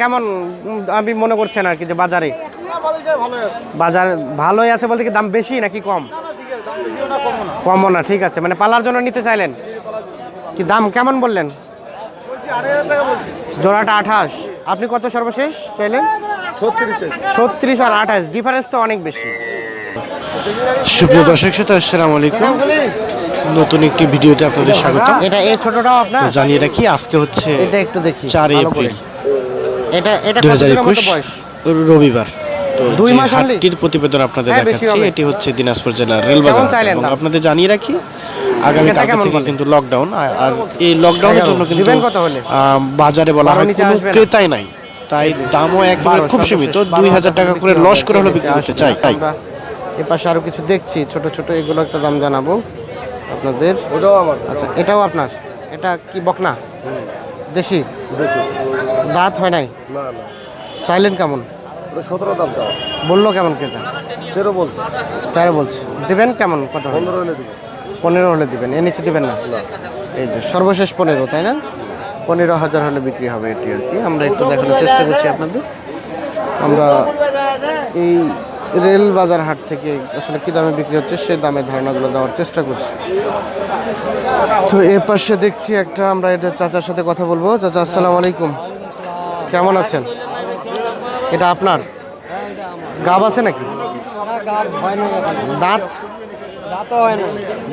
কেমন আমি মনে করছেন আর কি যে বাজারে? বাজার ভালোই আছে বলতে কি দাম বেশি নাকি কম? কমও না ঠিক আছে। মানে পালার জন্য নিতে চাইলেন? কি দাম কেমন বললেন? জোড়াটা আঠাশ। আপনি কত সর্বশেষ চাইলেন? ছত্রিশ আর আঠাশ। ডিফারেন্স তো অনেক বেশি। সুপ্রিয় দর্শক শ্রোতা আসসালামু আলাইকুম। নতুন একটি ভিডিওতে আপনাদের স্বাগত এটা এই ছোটটাও আপনার? জানিয়ে রাখি আজকে হচ্ছে এটা একটু দেখি চার এপ্রিল। এটা এটা দুই হাজার একুশ বয়স। রবিবার। তো দুই মাস? হাটটির প্রতিবেদন আপনাদের হ্যাঁ, দেখাচ্ছি এটি হচ্ছে দিনাজপুর জেলার রেলবাজার। চাইলেন এবং আপনাদের জানিয়ে রাখি আগামী কাল থেকে কিন্তু লকডাউন আর এই লকডাউনের। জন্য কিন্তু বাজারে বলা হয় কোনো ক্রেতাই নাই। তাই দামও একেবারে খুব সীমিত দুই হাজার টাকা করে লস করে হলো বিক্রি করতে চাই। তাই এপাশে আরও কিছু দেখছি ছোট ছোট এগুলো একটা দাম জানাব। আপনাদের ওটাও আচ্ছা এটাও আপনার? এটা কি বকনা? দেশি। দাঁত হয় নাই? না না। চাইলেন কেমন? সতেরো দাম চাও বলল কেমন ক্রেতা তেরো বলছে। তাই বলছি। দেবেন কেমন? কত পনেরো হলে দিবে পনেরো হলে দিবেন। এর নিচে দেবেন না? এই যে সর্বশেষ পনেরো তাই না? পনেরো হাজার হলে বিক্রি হবে এটি আর কি। আমরা একটু দেখানোর চেষ্টা করছি আপনাদের। আমরা এই রেল বাজার হাট থেকে আসলে কী দামে বিক্রি হচ্ছে সে দামে ধারণাগুলো দেওয়ার চেষ্টা করছি। তো এর পাশে দেখছি একটা আমরা এটা চাচার সাথে কথা বলব। চাচা আসসালামু আলাইকুম। কেমন আছেন? এটা আপনার? গাব আছে নাকি? দাঁত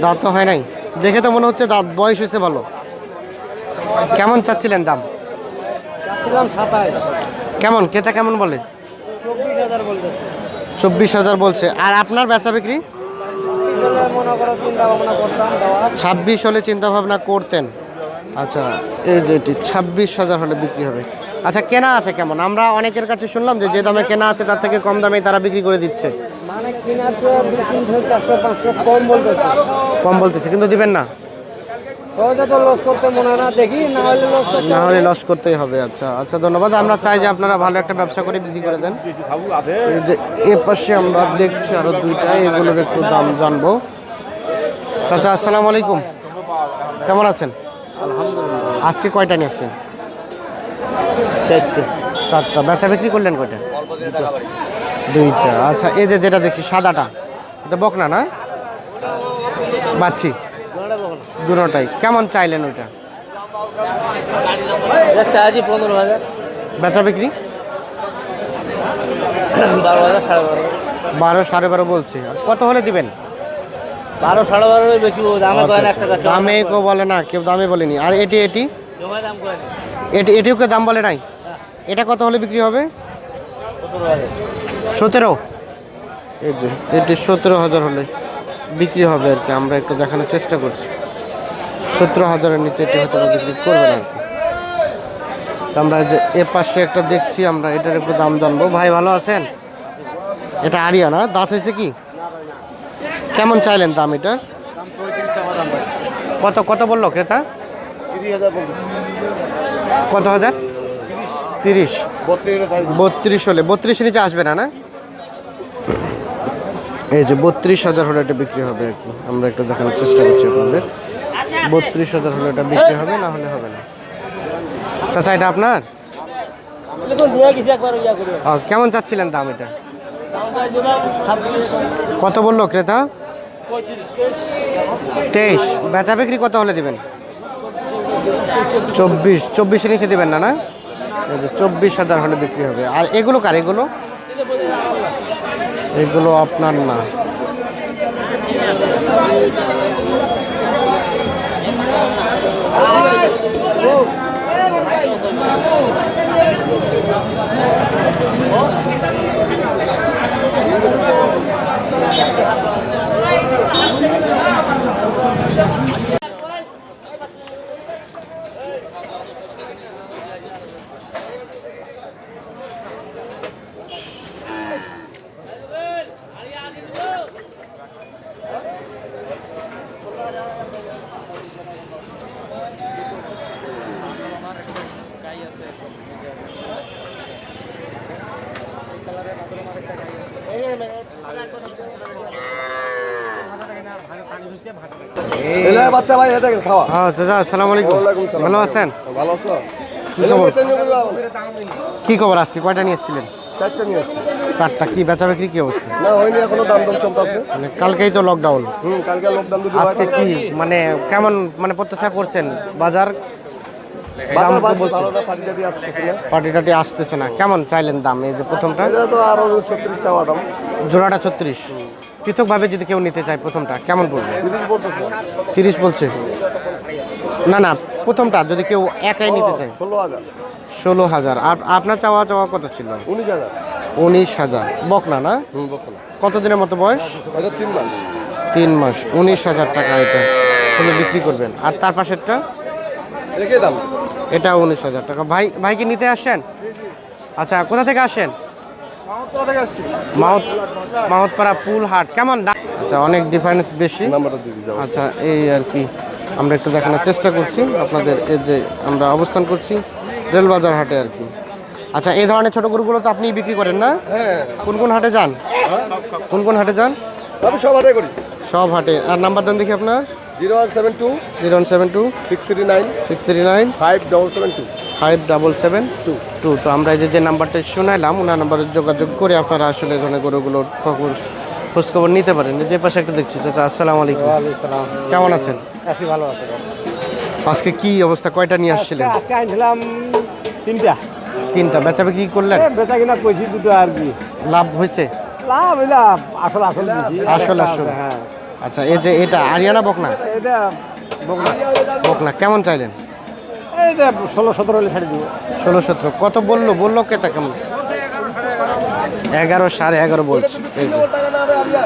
দাঁত? তো হয় নাই। দেখে তো মনে হচ্ছে দাঁত বয়স হয়েছে ভালো। কেমন চাচ্ছিলেন দাম? কেমন? ক্রেতা কেমন বলে? চব্বিশ হাজার বলছে। আর আপনার বেচা বিক্রি? ছাব্বিশ হলে চিন্তা ভাবনা করতেন। আচ্ছা এই যে এটি ছাব্বিশ হাজার হলে বিক্রি হবে। আচ্ছা কেনা আছে কেমন? আমরা অনেকের কাছে শুনলাম যে যে দামে কেনা আছে তার থেকে কম দামে তারা বিক্রি করে দিচ্ছে। মানে তিনশো চারশো পাঁচশো কম বলতেছে। কম বলতেছে কিন্তু দিবেন না। সহজে তো লস করতে মনে হয় না দেখি না হলে লস করতে না হলে লস করতেই হবে আচ্ছা আচ্ছা ধন্যবাদ। আমরা চাই যে আপনারা ভালো একটা ব্যবসা করে বিক্রি করে দেন। যে এ পাশে আমরা দেখছি আরও দুইটা এগুলোর একটু দাম জানব। চাচা আসসালামু আলাইকুম। কেমন আছেন? আলহামদুলিল্লাহ। আজকে কয়টা নিয়ে আসছেন? চারটে। বেচা বিক্রি করলেন কয়টা? দুইটা। আচ্ছা এই যে যেটা দেখছি সাদাটা এটা বকনা না? বাচ্ছি দুটাই। কেমন চাইলেন ওইটা? পনেরো হাজার। বেচা বিক্রি? বারো হাজার সাড়ে বারো বারো সাড়ে বারো বলছি। আর কত হলে দিবেন? বারো সাড়ে বারো বেশি দামে আচ্ছা, আচ্ছা। কেউ বলে না কেউ দামে বলেনি। আর এটি এটি? দাম এটি এটিও কেউ দাম বলে নাই? এটা কত হলে বিক্রি হবে? সতেরো। এটি সতেরো হাজার হলে বিক্রি হবে আর কি আমরা একটু দেখানোর চেষ্টা করছি। সতেরো হাজারের নিচে এটি হয়তো বিক্রি করবে না আর কি। তো আমরা যে এ পাশে একটা দেখছি আমরা এটার একটু দাম জানব। ভাই ভালো আছেন? এটা আরিয়া না? দাঁত হয়েছে কি? কেমন চাইলেন দাম এটার কত কত বলল ক্রেতা? কত হাজার? তিরিশ। বত্রিশ হলে। বত্রিশ নিচে আসবে না না? এই যে বত্রিশ হাজার হলে এটা বিক্রি হবে আমরা একটু দেখানোর চেষ্টা করছি আপনাদের। বত্রিশ হাজার হলে এটা বিক্রি হবে, না হলে হবে না। চাচা, এটা আপনার? কেমন চাচ্ছিলেন দাম এটা? কত বলল ক্রেতা? তেইশ। বেচা বিক্রি কত হলে দিবেন? চব্বিশ, চব্বিশের নিচে দেবেন না না? চব্বিশ হাজার হলে বিক্রি হবে। আর এগুলো কার, এগুলো? এগুলো আপনার না। এলে বাচ্চা ভাই এ খাওয়া। হ্যাঁ চাচা আসসালামু আলাইকুম। ভালো আছেন? ভালো আছো? কি খবর? আজকে? কয়টা নিয়ে এসেছিলেন? চারটা নিয়ে আসছি চারটা কি বেচা বিক্রি কি অবস্থা? না হয়নি এখনও দাম দাম চলতেছে। মানে কালকেই তো লকডাউন হুম কালকে লকডাউন আজকে কি মানে কেমন মানে প্রত্যাশা করছেন? বাজার দাম বাজার তো বাড়ছে বলছে। ভালো না। পার্টি টাটি আসতেছে না। কেমন চাইলেন দাম? এই যে প্রথমটা। তো আরও ছত্রিশ চাওয়া দাম। জোড়াটা ছত্রিশ। পৃথকভাবে যদি কেউ নিতে চায় প্রথমটা কেমন পড়বে তিরিশ বলছে। না না প্রথমটা যদি কেউ একাই নিতে চায়। ষোলো হাজার। ষোলো হাজার। আর আপনার চাওয়া চাওয়া কত ছিল? উনিশ হাজার। উনিশ হাজার। বকনা না? কতদিনের মতো বয়স? তিন মাস। তিন মাস। উনিশ হাজার টাকা এটা। বিক্রি করবেন। আর তার পাশেরটা? একই দাম? এটা উনিশ হাজার টাকা। ভাই ভাই কি নিতে আসছেন? আচ্ছা কোথা থেকে আসেন কোথা থেকে আসছি। মাউথ মাউথপাড়া পুল হাট কেমন আচ্ছা অনেক ডিফারেন্স বেশি। আচ্ছা এই আর কি। আমরা একটু দেখানোর চেষ্টা করছি। আপনাদের এই যে আমরা অবস্থান করছি রেলবাজার হাটে আর কি। আচ্ছা এই ধরনের ছোট গরুগুলো তো আপনি বিক্রি করেন না? হ্যাঁ। কোন কোন হাটে যান? কোন কোন হাটে যান? সব আটাই করি। সব হাটে। আর নাম্বার দেন দেখি আপনার। Zero one seven two zero one seven two six three nine six three nine five double seven two five double seven two two. তো আমরা এই যে যে নাম্বারটা শোনাইলাম ওনার নাম্বারে যোগাযোগ করে আপনারা আসলে এই ধরনের গরুগুলোর খবর খোঁজখবর নিতে পারেন। যে পাশে একটা দেখছি চাচা আসসালামু আলাইকুম। সালাম। কেমন আছেন? আছি ভালো আছে। আজকে কি অবস্থা? কয়টা নিয়ে আসছিলেন? আজকে আনছিলাম তিনটা। তিনটা। বেচা বিক্রি করলেন? বেচা কিনা কইছি দুটো আর কি। লাভ হয়েছে? লাভ লাভ আসল আসল আসল আসল। হ্যাঁ। আচ্ছা এই যে এটা আরিয়ানা বকনা? এটা বকনা। বকনা কেমন চাইলেন? এইটা ষোলো সতেরো হলে ছাড়ি দিব। ষোলো সতেরো কত বলল? বলল কেটা কেমন? এগারো সাড়ে এগারো বলছে এই যে।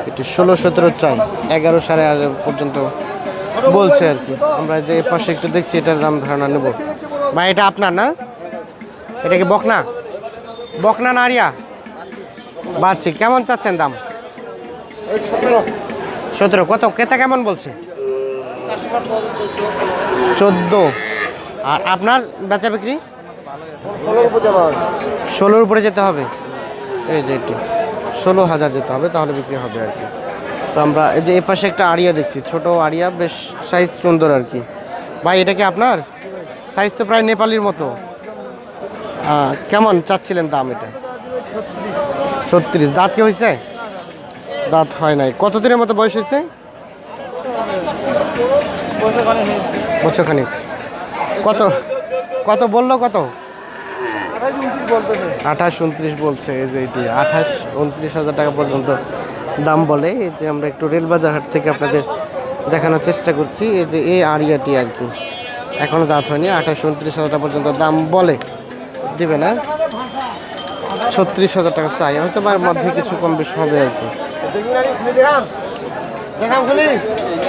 একটু ষোলো সতেরো চাই এগারো সাড়ে এগারো পর্যন্ত বলছে আর কি। আমরা যে পাশে একটু দেখছি এটার দাম ধারণা নেব। ভাই এটা আপনার না? এটা কি বকনা? বকনা না আরিয়া? বাচ্চি কেমন চাচ্ছেন দাম? সতেরো। কত? ক্রেতা কেমন বলছে? চোদ্দ। আর আপনার বেচা বিক্রি? ষোলোর উপরে যেতে হবে। এই যে একটু, ষোলো হাজার যেতে হবে, তাহলে বিক্রি হবে আর কি। তো আমরা এই যে এ পাশে একটা আড়িয়া দেখছি, ছোট আড়িয়া, বেশ সাইজ সুন্দর আর কি। ভাই, এটা কি আপনার? সাইজ তো প্রায় নেপালির মতো। কেমন চাচ্ছিলেন দাম এটা? ছত্রিশ। দাঁত কি হয়েছে? দাঁত হয় নাই। কতদিনের মতো বয়স হয়েছে? বছরখানিক। কত কত বলল কত? আঠাশ উনত্রিশ বলছে, এই যে এটি। আঠাশ উনত্রিশ হাজার টাকা পর্যন্ত দাম বলে। এই যে আমরা একটু রেলবাজার হাট থেকে আপনাদের দেখানোর চেষ্টা করছি। এই যে এই আরিয়াটি আর কি। এখনও দাঁত হয়নি, আঠাশ উনত্রিশ হাজার টাকা পর্যন্ত দাম বলে। দেবে না। ছত্রিশ হাজার টাকা চাই। হয়তো বা মধ্যে কিছু কম বেশি হবে আর কি। দেখাম খুলি।